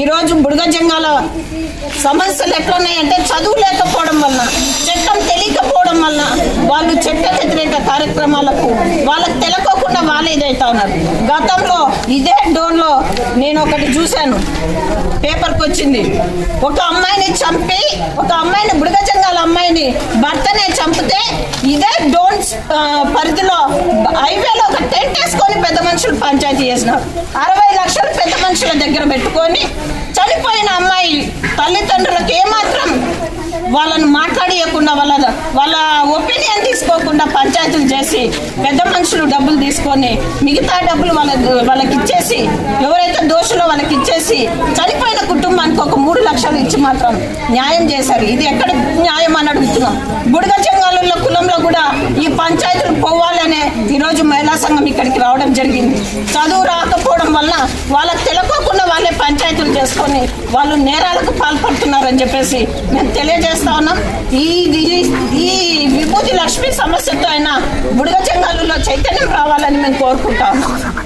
ఈరోజు బుడగజంగాల సమస్యలు ఎట్లున్నాయంటే చదువు లేకపోవడం వలన చట్టం తెలియకపోవడం వలన వాళ్ళు చట్ట వ్యతిరేక కార్యక్రమాలకు వాళ్ళకి తెలకోకుండా వాళ్ళు ఇదైతా ఉన్నారు. గతంలో ఇదే డోన్లో నేను ఒకటి చూశాను. పేపర్కి వచ్చింది. ఒక అమ్మాయిని చంపి ఒక అమ్మాయిని బుడగజంగాల అమ్మాయిని భర్తనే చంపితే ఇదే డోన్స్ పరిధిలో హైవేలో ఒక టెంట్ వేసుకొని పెద్ద మనుషులు పంచాయతీ చేసినారు. అరవై లక్షలు పెద్ద దగ్గర పెట్టుకొని చనిపోయిన అమ్మాయి తల్లిదండ్రులకు ఏమాత్రం వాళ్ళను మాట్లాడియకుండా వాళ్ళ వాళ్ళ ఒపీనియన్ తీసుకోకుండా పంచాయతీలు చేసి పెద్ద మనుషులు డబ్బులు తీసుకొని మిగతా డబ్బులు వాళ్ళ వాళ్ళకి ఇచ్చేసి ఎవరైతే దోషులో వాళ్ళకి ఇచ్చేసి చనిపోయిన కుటుంబానికి ఒక మూడు లక్షలు ఇచ్చి మాత్రం న్యాయం చేశారు. ఇది ఎక్కడ న్యాయం అని అడుగుతున్నాం. బుడగ చెంగాలలో కులంలో కూడా ఈ పంచాయతీలు పోవాలనే ఈరోజు మహిళా సంఘం ఇక్కడికి రావడం జరిగింది. చదువు రాకపోవడం వల్ల వాళ్ళకి తెలియకోకుండా వాళ్ళే పంచాయతీలు చేసుకొని వాళ్ళు నేరాలకు పాల్పడుతున్నారని చెప్పేసి మేము తెలియజేస్తా ఉన్నాం. ఈ ఈ- విభూతి లక్ష్మి సమస్యతో అయినా బుడగ చెంగాలలో చైతన్యం రావాలని మేము కోరుకుంటా ఉన్నాం.